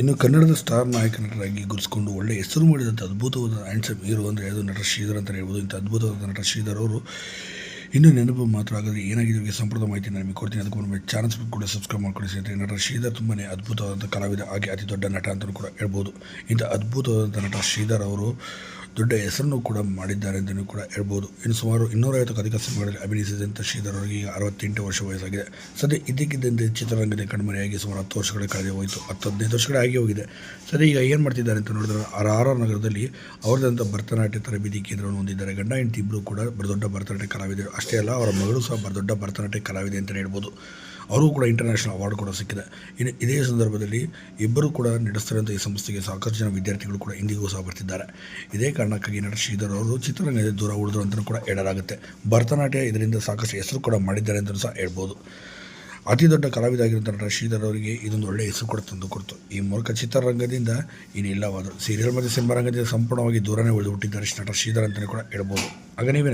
ಇನ್ನು ಕನ್ನಡದ ಸ್ಟಾರ್ ನಾಯಕ ನಟರಾಗಿ ಗುರುಸ್ಕೊಂಡು ಒಳ್ಳೆ ಹೆಸರು ಮಾಡಿದಂಥ ಅದ್ಭುತವಾದ ಹ್ಯಾಂಡ್ಸಮ್ ಹೀರೋ ಅಂದರೆ ಅದು ನಟ ಶ್ರೀಧರ್ ಅಂತ ಹೇಳ್ಬೋದು. ಇಂಥ ಅದ್ಭುತವಾದ ನಟ ಶ್ರೀಧರ್ ಅವರು ಇನ್ನೂ ನೆನಪು ಮಾತ್ರ ಆಗದ್ರೆ ಏನಾಗಿದೆ ಸಂಪೂರ್ಣ ಮಾಹಿತಿ ನಾನು ನಿಮಗೆ ಕೊಡ್ತೀನಿ. ಅದಕ್ಕೆ ಮುನ್ನ ಚಾನಲ್ಸ್ ಕೂಡ ಸಬ್ಸ್ಕ್ರೈಬ್ ಮಾಡ್ಕೊಳ್ಳಿ ಸ್ನೇಹಿತರೆ. ನಟ ಶ್ರೀಧರ್ ತುಂಬಾ ಅದ್ಭುತವಾದಂಥ ಕಲಾವಿದ, ಹಾಗೆ ಅತಿ ದೊಡ್ಡ ನಟ ಅಂತಲೂ ಕೂಡ ಹೇಳ್ಬೋದು. ಇಂಥ ಅದ್ಭುತವಾದಂಥ ನಟ ಶ್ರೀಧರ್ ಅವರು ದೊಡ್ಡ ಹೆಸರನ್ನು ಕೂಡ ಮಾಡಿದ್ದಾರೆ ಅಂತಲೂ ಕೂಡ ಹೇಳ್ಬೋದು. ಇನ್ನು ಸುಮಾರು ಇನ್ನೂರೈವತ್ತಕ್ಕೂ ಅಧಿಕ ಸಿನಿಮಾಗಳಲ್ಲಿ ಅಭಿನಯಿಸಿದಂಥ ಶ್ರೀಧರ್ ಅವರಿಗೆ ಈಗ ಅರವತ್ತೆಂಟು ವರ್ಷ ವಯಸ್ಸಾಗಿದೆ. ಸದ್ಯ ಇದ್ದಕ್ಕಿದ್ದಂತೆ ಚಿತ್ರರಂಗದ ಕಣ್ಮರೆಯಾಗಿ ಸುಮಾರು ಹತ್ತು ವರ್ಷಗಳ ಕಾಲ ಹೋಯಿತು. ಹತ್ತು ಹದಿನೈದು ವರ್ಷಗಳೇ ಆಗಿ ಹೋಗಿದೆ. ಸದ್ಯ ಈಗ ಏನು ಮಾಡ್ತಿದ್ದಾರೆ ಅಂತ ನೋಡಿದ್ರೆ ಆರ್ ಆರ್ ಆರ್ ನಗರದಲ್ಲಿ ಅವರದಂಥ ಭರತನಾಟ್ಯ ತರಬೇತಿ ಕೇಂದ್ರವನ್ನು ಹೊಂದಿದ್ದಾರೆ. ಗಂಡ, ಹೆಂಡತಿ ಇಬ್ಬರು ಕೂಡ ಬರದೊಡ್ಡ ಭರತನಾಟ್ಯ ಕಲಾವಿದರು. ಅಷ್ಟೇ ಅಲ್ಲ, ಅವರ ಮಗಳು ಸಹ ಬರದೊಡ್ಡ ಭರತನಾಟ್ಯ ಕಲಾವಿದೆ ಅಂತಲೇ ಹೇಳ್ಬೋದು. ಅವರು ಕೂಡ ಇಂಟರ್ನ್ಯಾಷನಲ್ ಅವಾರ್ಡ್ ಕೂಡ ಸಿಕ್ಕಿದೆ. ಇನ್ನು ಇದೇ ಸಂದರ್ಭದಲ್ಲಿ ಇಬ್ಬರು ಕೂಡ ನಡೆಸ್ತಿರುವಂಥ ಈ ಸಂಸ್ಥೆಗೆ ಸಾಕಷ್ಟು ಜನ ವಿದ್ಯಾರ್ಥಿಗಳು ಕೂಡ ಇಂದಿಗೂ ಸಹ ಬರ್ತಿದ್ದಾರೆ. ಇದೇ ಕಾರಣಕ್ಕಾಗಿ ನಟ ಶ್ರೀಧರ್ ಅವರು ಚಿತ್ರರಂಗದ ದೂರ ಉಳಿದ್ರು ಅಂತಲೂ ಕೂಡ ಹೇಳಲಾಗುತ್ತೆ. ಭರತನಾಟ್ಯ ಇದರಿಂದ ಸಾಕಷ್ಟು ಹೆಸರು ಕೂಡ ಮಾಡಿದ್ದಾರೆ ಅಂತಲೂ ಸಹ ಹೇಳ್ಬೋದು. ಅತಿ ದೊಡ್ಡ ಕಲಾವಿದ ಆಗಿರುವಂಥ ನಟ ಶ್ರೀಧರ್ ಅವರಿಗೆ ಇದೊಂದು ಒಳ್ಳೆಯ ಹೆಸರು ಕೂಡ ತಂದು ಕೊಡ್ತು. ಈ ಮೂಲಕ ಚಿತ್ರರಂಗದಿಂದ ಇನ್ನಿಲ್ಲವಾದರು ಸೀರಿಯಲ್ ಮತ್ತು ಸಿನಿಮಾ ರಂಗದಿಂದ ಸಂಪೂರ್ಣವಾಗಿ ದೂರನೇ ಉಳಿದು ಹುಟ್ಟಿದ್ದಾರೆ ನಟ ಶ್ರೀಧರ್ ಅಂತಲೇ ಕೂಡ ಹೇಳ್ಬೋದು. ನೀವೇ